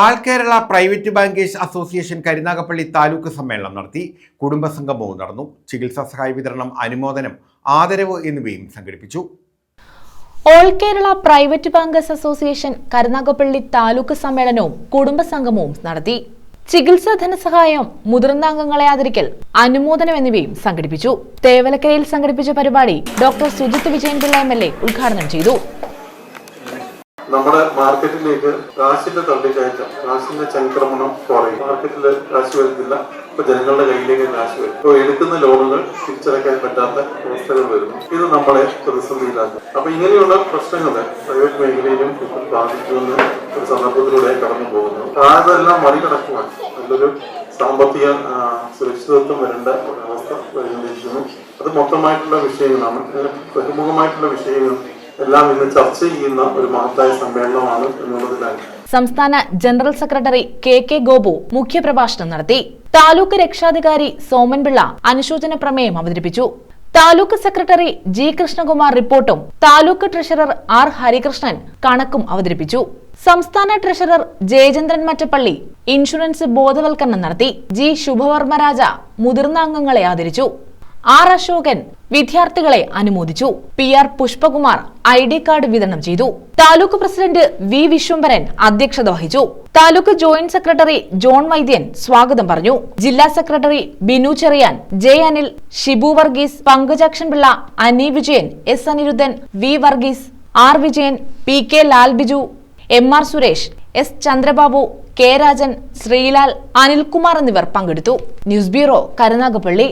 All Kerala private bankers association Karunagappally taluk സമ്മേളനം നടത്തി കുടുംബസംഗമവും നടന്നു. ചികിത്സാ സഹായ വിതരണം അനുമോദനം ആദരവ് എന്നിവയും സംഘടിപ്പിച്ചു. All Kerala private bankers association Karunagappally taluk സമ്മേളനവും കുടുംബസംഗമവും നടത്തി. ചികിത്സാ ധനസഹായം മുതിർന്ന അംഗങ്ങളെ ആദരിക്കൽ അനുമോദനം എന്നിവയും സംഘടിപ്പിച്ചു. തേവലക്കരയിൽ സംഘടിപ്പിച്ച പരിപാടി doctor Sujith Vijayan Pillai M L A ഉദ്ഘാടനം ചെയ്തു. നമ്മുടെ മാർക്കറ്റിലേക്ക് കാശിന്റെ തള്ളിക്കയറ്റം കാശിന്റെ ചംക്രമണം കുറയും. മാർക്കറ്റിൽ കാശ് വരുന്നില്ല ഇപ്പൊ ജനങ്ങളുടെ കയ്യിലേക്ക് കാശ് വരും. ഇപ്പൊ എടുക്കുന്ന ലോണുകൾ തിരിച്ചടയ്ക്കാൻ പറ്റാത്ത അവസ്ഥകൾ വരുന്നു. ഇത് നമ്മളെ പ്രതിസന്ധിയിലാക്കും. അപ്പൊ ഇങ്ങനെയുള്ള പ്രശ്നങ്ങൾ പ്രൈവറ്റ് മേഖലയിലും ഇപ്പോൾ ബാധിക്കുമെന്ന് ഒരു സന്ദർഭത്തിലൂടെ കടന്നു പോകുന്നു. അതെല്ലാം മറികടക്കുവാൻ നല്ലൊരു സാമ്പത്തിക സുരക്ഷിതത്വം വരേണ്ട ഒരവസ്ഥ വരുന്നിരിക്കുന്നു അത് മൊത്തമായിട്ടുള്ള വിഷയങ്ങളാണ്. ബഹുമുഖമായിട്ടുള്ള വിഷയങ്ങൾ എല്ലാം ഇന്ന് ചർച്ച ചെയ്യുന്ന ഒരു മഹത്തായ സമ്മേളനമാണ് എന്നുള്ളതിലാണ് സംസ്ഥാന general secretary K K Gopu മുഖ്യപ്രഭാഷണം നടത്തി. താലൂക്ക് രക്ഷാധികാരി സോമൻപിള്ള അനുശോചന പ്രമേയം അവതരിപ്പിച്ചു. താലൂക്ക് സെക്രട്ടറി ജി കൃഷ്ണകുമാർ റിപ്പോർട്ടും താലൂക്ക് ട്രഷറർ ആർ ഹരികൃഷ്ണൻ കണക്കും അവതരിപ്പിച്ചു. സംസ്ഥാന ട്രഷറർ ജയചന്ദ്രൻ മറ്റപ്പള്ളി ഇൻഷുറൻസ് ബോധവൽക്കരണം നടത്തി. ജി ശുഭവർമ്മരാജ മുതിർന്ന അംഗങ്ങളെ ആദരിച്ചു. ആർ അശോകൻ വിദ്യാർത്ഥികളെ അനുമോദിച്ചു. P R Pushpakumar I D card വിതരണം ചെയ്തു. താലൂക്ക് പ്രസിഡന്റ് വി വിശ്വംഭരൻ അധ്യക്ഷത വഹിച്ചു. Taluk joint secretary John Vaidyan സ്വാഗതം പറഞ്ഞു. ജില്ലാ secretary Binu Cherian J Anil Shibu Varghese Pankajakshan Pillai Ani Vijayan S Aniruddhan V Varghese R Vijayan P K Lal Biju M R Suresh S Chandrababu K Rajan Sreelal Anilkumar എന്നിവർ പങ്കെടുത്തു. News bureau Karunagappally.